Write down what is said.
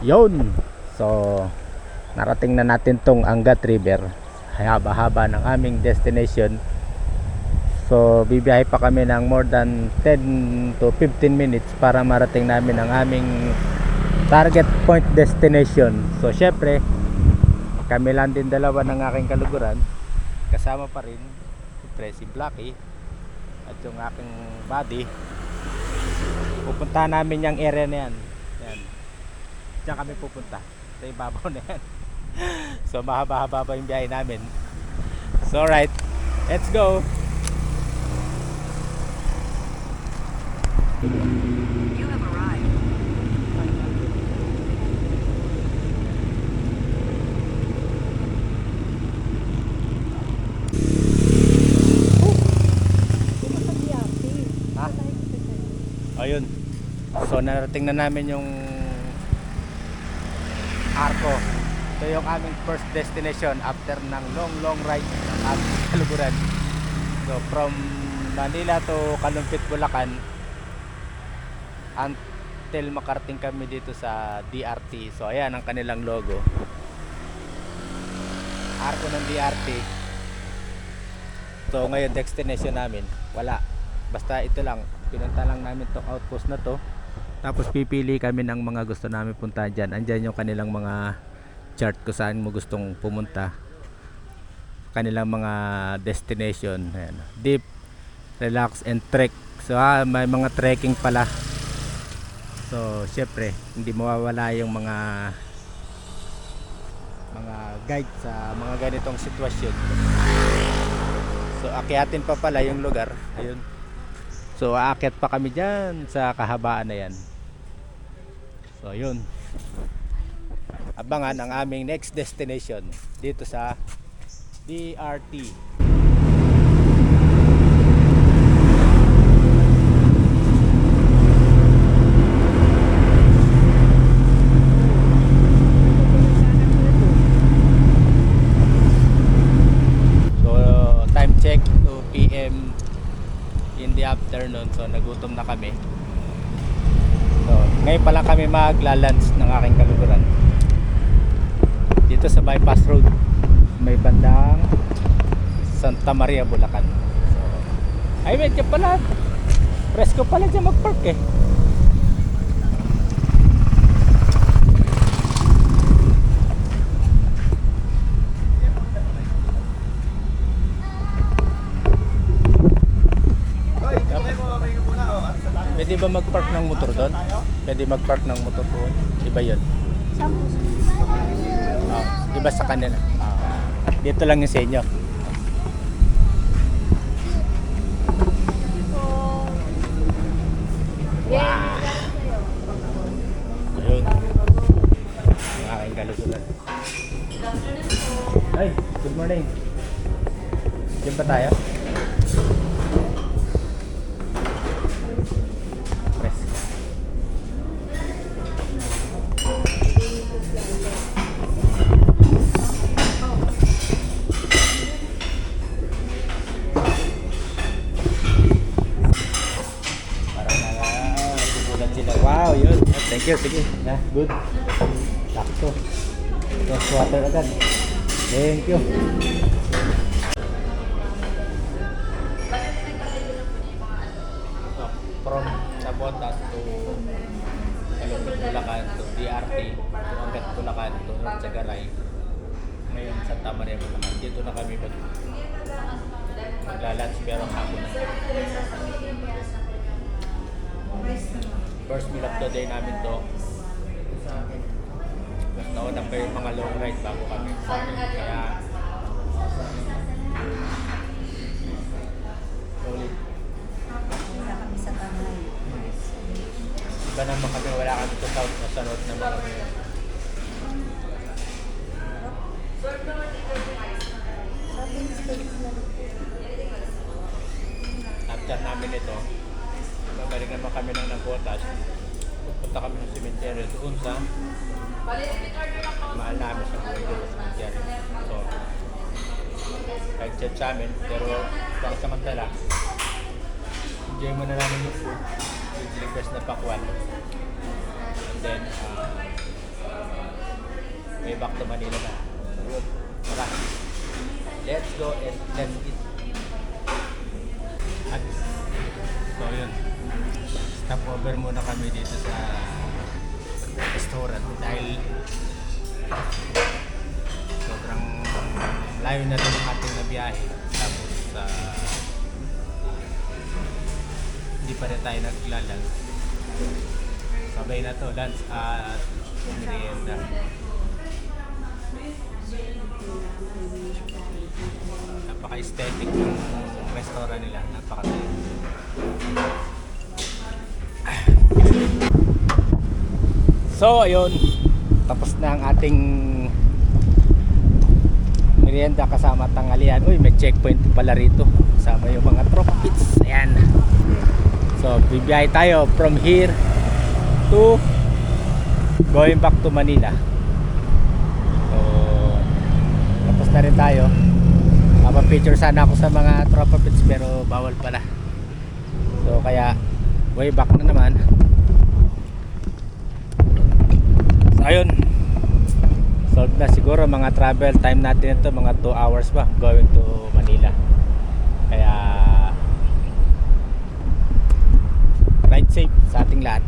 Yun. So, narating na natin tong Angat River. Haba-haba ng aming destination. So, bibiyahe pa kami ng more than 10 to 15 minutes para marating namin ang aming target point destination. So, syempre, kami lang din dalawa ng aking kaluguran. Kasama pa rin, si Blackie at yung aking buddy. Pupunta namin yung area na yan. Yan. Diyan kami pupunta. Sa ibabaw na yan. so mahaba-haba pa yung biyahe namin. So alright, let's go! You have arrived. Ayun. So narating na namin yung Arco. Ito yung aming first destination after ng long long ride ng aming kaluguran. So from Manila to Kalumpit, Bulacan until makarating kami dito sa DRT. So ayan ang kanilang logo. Arco ng DRT. So ngayon destination namin wala. Basta ito lang, pinunta lang namin tong outpost na to. Tapos pipili kami ng mga gusto namin puntahan dyan. Andyan yung kanilang mga chart kung saan mo gustong pumunta. Kanilang mga destination. Ayan. Deep, relax, and trek. So ah, may mga trekking pala. So syempre, hindi mawawala yung mga mga guide sa mga ganitong sitwasyon. So akyatin pa pala yung lugar. Ayun. So aakyat pa kami diyan sa kahabaan na yan. So yun. Abangan ang aming next destination dito sa DRT. So time check 2 PM in the afternoon. So nagutom na kami. Ngayon pa lang kami magla-lunch ng aking kaluguran. Dito sa bypass road. May bandang Santa Maria, Bulacan. So, ay medyo pala. Presko pala dyan mag-park eh. Pwede ba mag-park ng motor doon? Pwede mag-park ng motor doon. Iba yun. Oh, iba sa kanila. Ah, dito lang yung sa inyo. Ayun. Ang aking kalusulan. Ay, good morning. Diyan ba tayo? Thank you, sige. Yeah, good. Sakto. Cross water agad. Thank you. From Sabotas to Kalumpit, Bulacan to DRT to hanggat Bulacan to North Sagaray. Ngayon Santa Maria, Bulacan. Dito na kami mag maglalunch pero hapon na. First meal of the day namin to. Mas naunang pa yung mga long ride bago kami. Kaya solid. Wala kami sa tanay. Iba naman kami, wala kami sa south o sa north naman kami. Na After namin ito, babalik naman kami ng Nagotas. Pupunta kami ng cemetery doon sa mahal namin sa buhay doon sa cemetery. So, kahit chat sa amin, pero pang samantala, enjoy mo na namin yung food, yung request na pakwan. And then, uh, way back to Manila na. Tara. Let's go and let's eat. Stop over muna kami dito sa restaurant dahil sobrang layo na rin ating nabiyahe. Tapos sa hindi pa rin tayo naglalag sabay na to lunch at merienda. Napaka-aesthetic ng restaurant nila. Napaka So ayun, tapos na ang ating merienda kasama tanghalian. Uy, may checkpoint pala rito. Kasama yung mga tropa pits. Ayan. So, bibiyahe tayo from here to going back to Manila. So, tapos na rin tayo. Mapapicture sana ako sa mga tropa pits pero bawal pala. So, kaya way back na naman. So, ayun. Solved na siguro mga travel time natin ito mga 2 hours ba going to Manila. Kaya ride safe sa ating lahat.